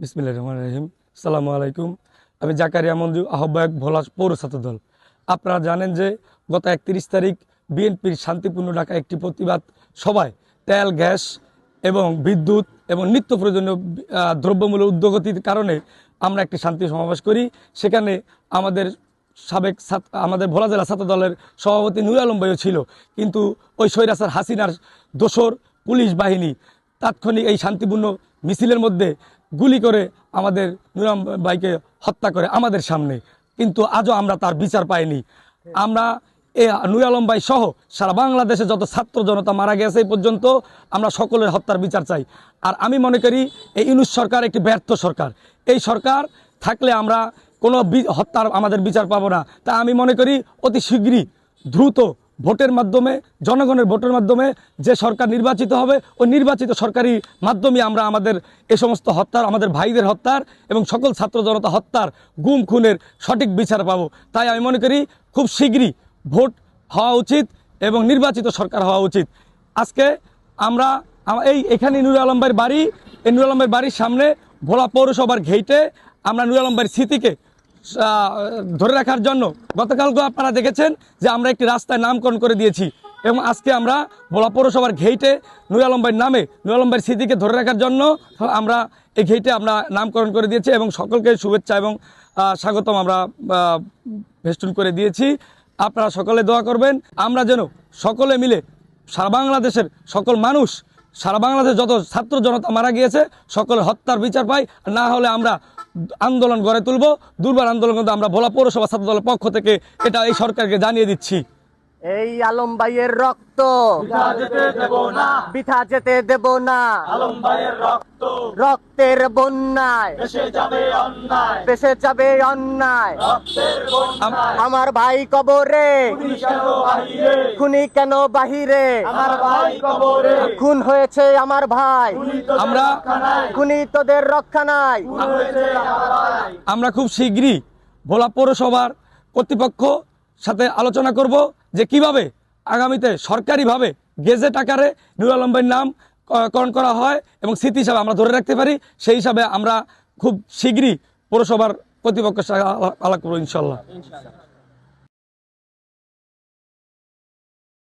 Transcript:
বিসমিল্লাহ রহমান রহিম। সালামু আলাইকুম। আমি জাকারিয়া মঞ্জু আহ্বায়ক ভোলা পৌর ছাত্র দল। আপনারা জানেন যে গত একত্রিশ তারিখ বিএনপির শান্তিপূর্ণ ঢাকা একটি প্রতিবাদ সভায় তেল গ্যাস এবং বিদ্যুৎ এবং নিত্য প্রয়োজনীয় আহ, দ্রব্যমূল্যের উদ্যোগতির কারণে আমরা একটি শান্তি সমাবেশ করি। সেখানে আমাদের সাবেক আমাদের ভোলা জেলা ছাত্র দলের সভাপতি নুর আলম ভাইও ছিল। কিন্তু ওই সৈরাসার হাসিনার দোসর পুলিশ বাহিনী তাৎক্ষণিক এই শান্তিপূর্ণ মিছিলের মধ্যে গুলি করে আমাদের নুরাম ভাইকে হত্যা করে আমাদের সামনে। কিন্তু আজও আমরা তার বিচার পাইনি। আমরা এ নুর আলম ভাই সহ সারা বাংলাদেশে যত ছাত্র জনতা মারা গেছে এই পর্যন্ত আমরা সকলের হত্যার বিচার চাই। আর আমি মনে করি এই ইউনুস সরকার একটি ব্যর্থ সরকার। এই সরকার থাকলে আমরা কোনো হত্যার আমাদের বিচার পাবো না। তা আমি মনে করি অতি শীঘ্রই দ্রুত ভোটের মাধ্যমে, জনগণের ভোটের মাধ্যমে যে সরকার নির্বাচিত হবে, ওই নির্বাচিত সরকারি মাধ্যমে আমরা আমাদের এ সমস্ত হত্যার, আমাদের ভাইদের হত্যার এবং সকল ছাত্র জনতা হত্যার গুম খুনের সঠিক বিচার পাবো। তাই আমি মনে করি খুব শীঘ্রই ভোট হওয়া উচিত এবং নির্বাচিত সরকার হওয়া উচিত। আজকে আমরা এই এখানে নুর আলম বাড়ি, এই নুর আলম বাড়ির সামনে ভোলা পৌরসভার ঘেইটে আমরা নুর আলম ভাইয়ের স্মৃতিকে ধরে রাখার জন্য গতকালকে আপনারা দেখেছেন যে আমরা একটি রাস্তায় নামকরণ করে দিয়েছি এবং আজকে আমরা বলা পৌরসভার ঘেইটে নুর নামে নুর স্মৃতিকে ধরে রাখার জন্য আমরা এই ঘেইটে আমরা নামকরণ করে দিয়েছি এবং সকলকে শুভেচ্ছা এবং স্বাগতম আমরা ভেস্টুন করে দিয়েছি। আপনারা সকলে দোয়া করবেন। আমরা যেন সকলে মিলে সারা বাংলাদেশের সকল মানুষ সারা বাংলাদেশ যত ছাত্র জনতা মারা গিয়েছে, সকলে হত্যার বিচার পাই না হলে আমরা আন্দোলন গড়ে তুলব। দুর্বার আন্দোলন কিন্তু আমরা ভোলা পৌরসভা ছাত্র দলের পক্ষ থেকে এটা এই সরকারকে জানিয়ে দিচ্ছি। এই আলম ভাইয়ের রক্ত। বিথা যেতে দেব না। আলম ভাইয়ের রক্ত। রক্তের বন্যায়। বেসে যাবে অন্যায়। আমার ভাই কবরে। খুনি কেন বাহিরে? আমার ভাই কবরে। খুন হয়েছে আমার ভাই। আমরা খুনি তোদের রক্ষা নাই। আমরা খুব শীঘ্রই ভোলা পৌরসভার কর্তৃপক্ষ সাথে আলোচনা করব। যে কীভাবে আগামীতে সরকারিভাবে গেজেট আকারে নিরালম্বের নাম করণ করা হয় এবং স্মৃতি হিসাবে আমরা ধরে রাখতে পারি, সেই হিসাবে আমরা খুব শীঘ্রই পৌরসভার কর্তৃপক্ষের সাথে আলাপ করব ইনশাল্লাহ।